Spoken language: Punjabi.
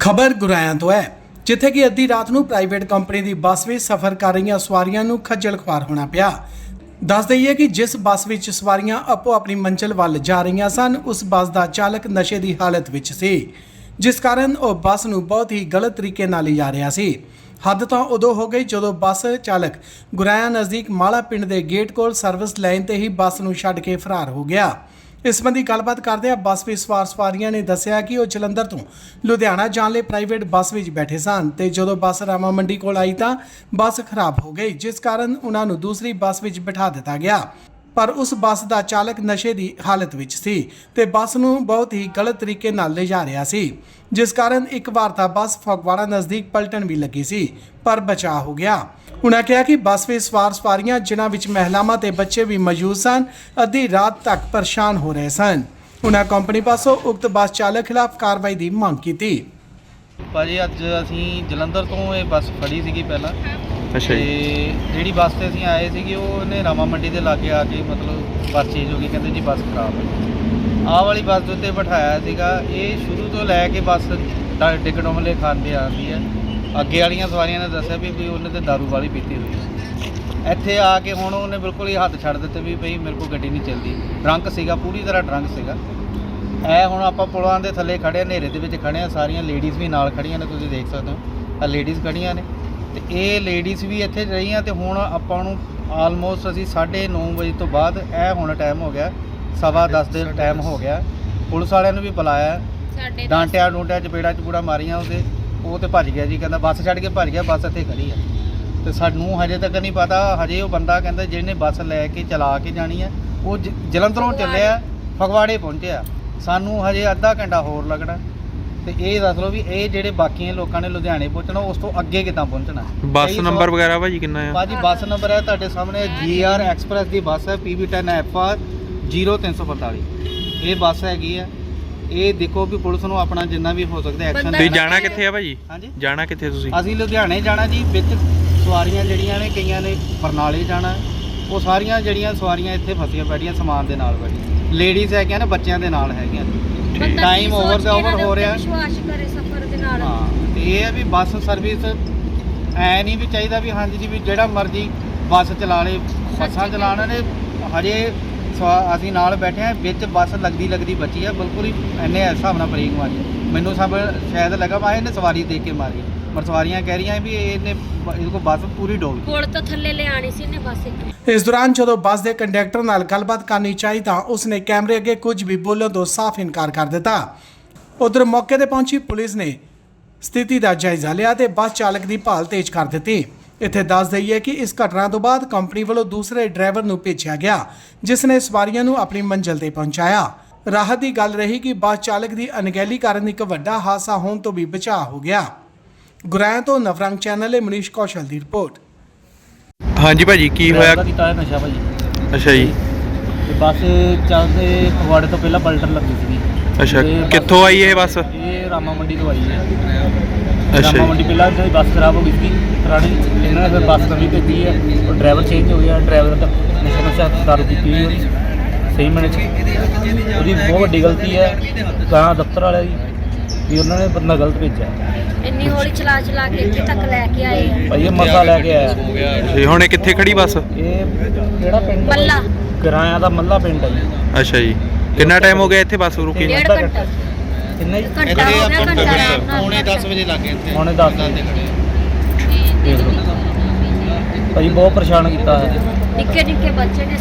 ਖਬਰ ਗੁਰਾਇਆਂ ਤੋਂ ਹੈ, ਜਿੱਥੇ ਕਿ ਅੱਧੀ ਰਾਤ ਨੂੰ ਪ੍ਰਾਈਵੇਟ ਕੰਪਨੀ ਦੀ ਬੱਸ ਵਿੱਚ ਸਫ਼ਰ ਕਰ ਰਹੀਆਂ ਸਵਾਰੀਆਂ ਨੂੰ ਖੱਜਲ ਖੁਆਰ ਹੋਣਾ ਪਿਆ। ਦੱਸ ਦਈਏ ਕਿ ਜਿਸ ਬੱਸ ਵਿੱਚ ਸਵਾਰੀਆਂ ਆਪੋ ਆਪਣੀ ਮੰਜ਼ਿਲ ਵੱਲ ਜਾ ਰਹੀਆਂ ਸਨ, ਉਸ ਬੱਸ ਦਾ ਚਾਲਕ ਨਸ਼ੇ ਦੀ ਹਾਲਤ ਵਿੱਚ ਸੀ। ਜਿਸ ਕਾਰਨ ਉਹ ਬੱਸ ਨੂੰ ਬਹੁਤ ਹੀ ਗਲਤ ਤਰੀਕੇ ਨਾਲ ਲਿਜਾ ਰਿਹਾ ਸੀ। ਹੱਦ ਤਾਂ ਉਦੋਂ ਹੋ ਗਈ ਜਦੋਂ ਬੱਸ ਚਾਲਕ ਗੁਰਾਇਆ ਨਜ਼ਦੀਕ ਮਾਲਾ ਪਿੰਡ ਦੇ ਗੇਟ ਕੋਲ ਸਰਵਿਸ ਲਾਈਨ ਤੇ ਹੀ ਬੱਸ ਨੂੰ ਛੱਡ ਕੇ ਫਰਾਰ ਹੋ ਗਿਆ। ਇਸ ਸੰਬੰਧੀ ਗੱਲਬਾਤ ਕਰਦਿਆਂ ਬੱਸ ਵਿੱਚ ਸਵਾਰ ਸਵਾਰੀਆਂ ਨੇ ਦੱਸਿਆ ਕਿ ਉਹ ਜਲੰਧਰ ਤੋਂ ਲੁਧਿਆਣਾ ਜਾਣ ਲਈ ਪ੍ਰਾਈਵੇਟ ਬੱਸ ਵਿੱਚ ਬੈਠੇ ਸਨ ਤੇ ਜਦੋਂ ਬੱਸ ਰਾਮਾ ਮੰਡੀ ਕੋਲ ਆਈ ਤਾਂ ਬੱਸ ਖਰਾਬ ਹੋ ਗਈ, ਜਿਸ ਕਾਰਨ ਉਹਨਾਂ ਨੂੰ ਦੂਸਰੀ ਬੱਸ ਵਿੱਚ ਬਿਠਾ ਦਿੱਤਾ ਗਿਆ। ਪਰ ਉਸ ਬੱਸ ਦਾ ਚਾਲਕ ਨਸ਼ੇ ਦੀ ਹਾਲਤ ਵਿੱਚ ਸੀ ਤੇ ਬੱਸ ਨੂੰ ਬਹੁਤ ਹੀ ਗਲਤ ਤਰੀਕੇ ਨਾਲ ਲਿਜਾ ਰਿਹਾ ਸੀ। ਜਿਸ ਕਾਰਨ ਇੱਕ ਵਾਰ ਤਾਂ ਬੱਸ ਫਗਵਾੜਾ ਨਜ਼ਦੀਕ ਪਲਟਣ ਵੀ ਲੱਗੀ ਸੀ, ਪਰ ਬਚਾਅ ਹੋ ਗਿਆ। ਉਹਨਾਂ ਕਿਹਾ ਕਿ ਬੱਸ ਵਿੱਚ ਸਵਾਰ ਸਵਾਰੀਆਂ, ਜਿਨ੍ਹਾਂ ਵਿੱਚ ਮਹਿਲਾਵਾਂ ਤੇ ਬੱਚੇ ਵੀ ਮੌਜੂਦ ਸਨ, ਅੱਧੀ ਰਾਤ ਤੱਕ ਪਰੇਸ਼ਾਨ ਹੋ ਰਹੇ ਸਨ। ਉਹਨਾਂ ਕੰਪਨੀ ਪਾਸੋਂ ਉਕਤ ਬੱਸ ਚਾਲਕ ਖਿਲਾਫ ਕਾਰਵਾਈ ਦੀ ਮੰਗ ਕੀਤੀ। ਭਾਜੀ, ਅੱਜ ਅਸੀਂ ਜਲੰਧਰ ਤੋਂ ਇਹ ਬੱਸ ਫੜੀ ਸੀਗੀ ਪਹਿਲਾਂ। ਅੱਛਾ ਤੇ ਜਿਹੜੀ ਬੱਸ ਤੇ ਅਸੀਂ ਆਏ ਸੀਗੇ ਉਹ ਉਹਨੇ ਰਾਮਾ ਮੰਡੀ ਦੇ ਲਾਗੇ ਆ ਕੇ ਮਤਲਬ ਬੱਸ ਚੇਂਜ ਹੋ ਗਈ ਕਹਿੰਦੇ ਜੀ ਬੱਸ ਖਰਾਬ ਹੈ। ਆਹ ਵਾਲੀ ਬੱਸ ਦੇ ਉੱਤੇ ਬਿਠਾਇਆ ਸੀਗਾ। ਇਹ ਸ਼ੁਰੂ ਤੋਂ ਲੈ ਕੇ ਬੱਸ ਟ- ਟਿਕਟ ਉਮਲੇ ਖਾਂਦੇ ਆਉਂਦੀ ਹੈ। ਅੱਗੇ ਵਾਲੀਆਂ ਸਵਾਰੀਆਂ ਨੇ ਦੱਸਿਆ ਵੀ ਕੋਈ ਉਹਨੇ ਤੇ ਦਾਰੂ ਵਾਲੀ ਪੀਤੀ ਹੋਈ ਸੀ ਇੱਥੇ ਆ ਕੇ ਹੁਣ ਉਹਨੇ ਬਿਲਕੁਲ ਹੀ ਹੱਥ ਛੱਡ ਦਿੱਤੇ ਵੀ ਭਈ ਮੇਰੇ ਕੋਲ ਗੱਡੀ ਨਹੀਂ ਚੱਲਦੀ। ਡਰੰਕ ਸੀਗਾ ਪੂਰੀ ਤਰ੍ਹਾਂ ਡਰੰਕ ਸੀਗਾ। ਇਹ ਹੁਣ ਆਪਾਂ ਪੁਲਾਂ ਦੇ ਥੱਲੇ ਖੜੇ ਹਾਂ, ਹਨੇਰੇ ਦੇ ਵਿੱਚ ਖੜੇ ਆ ਸਾਰੀਆਂ ਲੇਡੀਜ਼ ਵੀ ਨਾਲ ਖੜੀਆਂ ਨੇ ਤੁਸੀਂ ਦੇਖ ਸਕਦੇ ਹੋ। ਆ ਲੇਡੀਜ਼ ਖੜੀਆਂ ਨੇ। ਇਹ ਲੇਡੀਜ਼ ਵੀ ਇੱਥੇ ਰਹੀਆਂ ਤੇ ਹੁਣ ਆਪਾਂ ਨੂੰ ਆਲਮੋਸਟ ਅਸੀਂ 9:30 ਵਜੇ ਤੋਂ ਬਾਅਦ ਇਹ ਹੁਣ ਟਾਈਮ ਹੋ ਗਿਆ ਸਵਾ 10 ਦੇ ਟਾਈਮ ਹੋ ਗਿਆ। ਪੁਲਿਸ ਵਾਲਿਆਂ ਨੂੰ ਵੀ ਬੁਲਾਇਆ। ਸਾਡੇ ਡਾਂਟਿਆ ਡੂੰਟਿਆ ਚਪੇੜਾ ਚਪੂੜਾ ਮਾਰੀਆਂ ਉਹਦੇ। ਉਹ ਤੇ ਭੱਜ ਗਿਆ ਜੀ ਕਹਿੰਦਾ ਬੱਸ ਛੱਡ ਕੇ ਭੱਜ ਗਿਆ ਬੱਸ ਇੱਥੇ ਖੜੀ ਆ। ਤੇ ਸਾਨੂੰ ਹਜੇ ਤੱਕ ਨਹੀਂ ਪਤਾ ਹਜੇ ਉਹ ਬੰਦਾ ਕਹਿੰਦਾ ਜਿਹਨੇ ਬੱਸ ਲੈ ਕੇ ਚਲਾ ਕੇ ਜਾਣੀ ਹੈ ਉਹ ਜ- ਜਲੰਧਰੋਂ ਚੱਲਿਆ ਫਗਵਾੜੇ ਪਹੁੰਚਿਆ। ਸਾਨੂੰ ਹਜੇ ਅੱਧਾ ਘੰਟਾ ਹੋਰ ਲੱਗਣਾ। ਤੇ ਇਹ ਦੱਸ ਲਓ ਵੀ ਇਹ ਜਿਹੜੇ ਬਾਕੀਆਂ ਲੋਕਾਂ ਨੇ ਲੁਧਿਆਣੇ ਪਹੁੰਚਣਾ ਉਸ ਤੋਂ ਅੱਗੇ ਕਿੱਦਾਂ ਪਹੁੰਚਣਾ? ਬੱਸ ਕਈ ਸੌ- ਨੰਬਰ ਵਗੈਰਾ ਭਾਜੀ ਕਿੰਨਾ ਆ? ਭਾਜੀ ਬੱਸ ਨੰਬਰ ਹੈ ਤੁਹਾਡੇ ਸਾਹਮਣੇ ਜੀਆਰ ਐਕਸਪ੍ਰੈਸ ਦੀ ਬੱਸ ਹੈ PB10 ਐਫਆਰ 0345 ਇਹ ਬੱਸ ਹੈਗੀ ਹੈ। ਇਹ ਦੇਖੋ ਵੀ ਪੁਲਿਸ ਨੂੰ ਆਪਣਾ ਜਿੰਨਾ ਵੀ ਹੋ ਸਕਦਾ ਐਕਸ਼ਨ ਤੁਸੀਂ ਜਾਣਾ ਕਿੱਥੇ ਆ ਭਾਜੀ? ਹਾਂਜੀ। ਜਾਣਾ ਕਿੱਥੇ ਤੁਸੀਂ? ਅਸੀਂ ਲੁਧਿਆਣੇ ਜਾਣਾ ਜੀ ਵਿੱਚ ਸਵਾਰੀਆਂ ਜਿਹੜੀਆਂ ਨੇ ਕਈਆਂ ਨੇ ਬਰਨਾਲੇ ਜਾਣਾ। ਉਹ ਸਾਰੀਆਂ ਜਿਹੜੀਆਂ ਸਵਾਰੀਆਂ ਇੱਥੇ ਫਸੀਆਂ ਬੈਠੀਆਂ ਸਮਾਨ ਦੇ ਨਾਲ ਬੈਠੀਆਂ। ਲੇਡੀਜ਼ ਹੈਗੀਆਂ ਨੇ ਬੱਚਿਆਂ ਦੇ ਨਾਲ ਹੈਗੀਆਂ ਬੰਦਾ ਟਾਈਮ ਓਵਰ ਦਾ ਓਵਰ ਦੇ ਹੋ ਰਿਹਾ। ਵਿਸ਼ਵਾਸ ਕਰੇ ਸਫਰ ਦੇ ਨਾਲ। ਹਾਂ ਤੇ ਇਹ ਹੈ ਵੀ ਬੱਸ ਸਰਵਿਸ ਐ ਨਹੀਂ ਵੀ ਚਾਹੀਦਾ ਵੀ ਹਾਂਜੀ ਜੀ ਵੀ ਜਿਹੜਾ ਮਰਜ਼ੀ ਬੱਸ ਚਲਾ ਲੇ ਬੱਸਾਂ ਚਲਾਉਣ ਨੇ ਹਜੇ ਸਵਾ- ਅਸੀਂ ਨਾਲ ਬੈਠੇ ਆ ਵਿੱਚ ਬੱਸ ਲੱਗਦੀ ਲੱਗਦੀ ਬੱਚੀ ਆ ਬਿਲਕੁਲ ਹੀ ਐਨੇ ਹਿਸਾਬ ਨਾਲ ਬ੍ਰੇਕ ਮਾਰੀ। ਮੈਨੂੰ ਸਭ ਸ਼ਾਇਦ ਲੱਗਾ ਵਾ ਇਹਨੇ ਸਵਾਰੀ ਦੇਖ ਕੇ ਮਾਰੀ। ਪਰ ਸਵਾਰੀਆਂ ਕਹਿ ਰਹੀਆਂ ਵੀ ਇਹਨੇ ਇਹਦੇ ਕੋਲ ਬੱਸ ਪੂਰੀ ਡੋਲ ਕੋਲ ਤੋਂ ਥੱਲੇ ਲਿਆਣੀ ਸੀ ਨੇ ਬਸ ਇੱਕ। ਇਸ ਦੌਰਾਨ ਜਦੋਂ ਬੱਸ ਦੇ ਕੰਡਕਟਰ ਨਾਲ ਗੱਲਬਾਤ ਕਰਨੀ ਚਾਹੀ ਤਾਂ ਉਸਨੇ ਕੈਮਰੇ ਅੱਗੇ ਕੁਝ ਵੀ ਬੋਲਣ ਤੋਂ ਸਾਫ਼ ਇਨਕਾਰ ਕਰ ਦਿੱਤਾ। ਉਧਰ ਮੌਕੇ ਤੇ ਪਹੁੰਚੀ ਪੁਲਿਸ ਨੇ ਸਥਿਤੀ ਦਾ ਜਾਇਜ਼ਾ ਲਿਆ ਤੇ ਬੱਸ ਚਾਲਕ ਦੀ ਭਾਲ ਤੇਜ਼ ਕਰ ਦਿੱਤੀ। ਇੱਥੇ ਦੱਸ ਦਈਏ ਕਿ ਇਸ ਘਟਨਾ ਤੋਂ ਬਾਅਦ ਕੰਪਨੀ ਵੱਲੋਂ ਦੂਸਰੇ ਡਰਾਈਵਰ ਨੂੰ ਭੇਜਿਆ ਗਿਆ ਜਿਸ ਨੇ ਸਵਾਰੀਆਂ ਨੂੰ ਆਪਣੀ ਮੰਜ਼ਿਲ ਤੇ ਪਹੁੰਚਾਇਆ। ਰਾਹਤ ਦੀ ਗੱਲ ਰਹੀ ਕਿ ਬੱਸ ਚਾਲਕ ਦੀ ਅਣਗਹਿਲੀ ਕਾਰਨ ਇੱਕ ਵੱਡਾ ਹਾਦਸਾ ਹੋਣ ਤੋਂ ਵੀ ਬਚਾਅ ਹੋ ਗਿਆ। ਗੁਰਾਇਆਂ ਤੋਂ ਨਵਰੰਗ ਚੈਨਲ ਲਈ ਮਨੀਸ਼ ਕੌਸ਼ਲ ਦੀ ਰਿਪੋਰਟ। ਹਾਂਜੀ ਭਾਜੀ ਕੀ ਹੋਇਆ? ਡਰਾਈਵਰ ਕੀਤਾ ਹੋਇਆ ਨਸ਼ਾ ਭਾਜੀ। ਅੱਛਾ ਜੀ। ਤੇ ਬੱਸ ਚੱਲਦੇ ਫਗਵਾੜੇ ਤੋਂ ਪਹਿਲਾਂ ਪਲਟਣ ਲੱਗੀ ਸੀਗੀ। ਅੱਛਾ ਤੇ ਬੱਸ- ਕਿੱਥੋਂ ਆਈ ਇਹ ਬੱਸ? ਇਹ ਰਾਮਾ ਮੰਡੀ ਤੋਂ ਆਈ ਹੈ। ਅੱਛਾ ਰਾਮਾ ਜੀ। ਮੰਡੀ ਪਹਿਲਾਂ ਜਿਹੜੀ ਬੱਸ ਖਰਾਬ ਹੋ ਗਈ ਸੀ ਪੁਰਾਣੀ ਇਹਨਾਂ ਨੇ ਫਿਰ ਬੱਸ ਨਵੀਂ ਭੇਜੀ ਹੈ ਉਹ ਡਰਾਈਵਰ ਚੇਂਜ ਹੋ ਗਿਆ ਡਰਾਈਵਰ ਦਾ ਨਸ਼ਾ ਨਸ਼ਾ ਦਾਰੂ ਪੀਤੀ ਹੋਈ। ਉਹਦੀ ਸਹੀ ਮੈਨੇ ਚ। ਉਹਦੀ ਬਹੁਤ ਵੱਡੀ ਗਲਤੀ ਹੈ ਤਾਂ ਦਫ਼ਤਰ ਵਾਲਿਆਂ ਦੀ। ਵੀ ਉਹਨਾਂ ਨੇ ਬੰਦਾ ਗਲਤ ਭੇਜਿਆ। ਇੰਨੀ ਹੌਲੀ ਚਲਾ ਚਲਾ ਕੇ ਇੱਥੇ ਤੱਕ ਲੈ ਕੇ ਆਏ। ਆ। ਭਾਈ ਇਹ ਮਸਾ ਲੈ ਕੇ ਆਇਆ। ਤੇ ਹੁਣ ਇਹ ਕਿੱਥੇ ਖੜੀ ਬੱਸ? ਇਹ ਕਿਹੜਾ ਪਿੰਡ? ਮੱਲਾ। ਕਿਰਾਇਆ ਦਾ ਮੱਲਾ ਪਿੰਡ ਹੈ ਜੀ। ਅੱਛਾ ਜੀ। ਕਿੰਨਾ ਟਾਈਮ ਹੋ ਗਿਆ ਇੱਥੇ ਬੱਸ ਰੁਕੀ ਡੇਢ ਘੰਟਾ। ਕਿੰਨਾ ਜੀ? ਘੰਟਾ ਹੋ ਗਿਆ ਘੰਟਾ ਆਰਾਮ ਨਾਲ। ਪੌਣੇ 10 ਵਜੇ ਲੱਗੇ ਇੱਥੇ। ਪੌਣੇ 10 ਵਜੇ। ਦੇਖ ਲਓ। ਭਾਈ ਬਹੁਤ ਪਰੇਸ਼ਾਨ ਕੀਤਾ। ਹੈ ਨਿੱਕੇ ਨਿੱਕੇ ਬੱਚੇ ਨੇ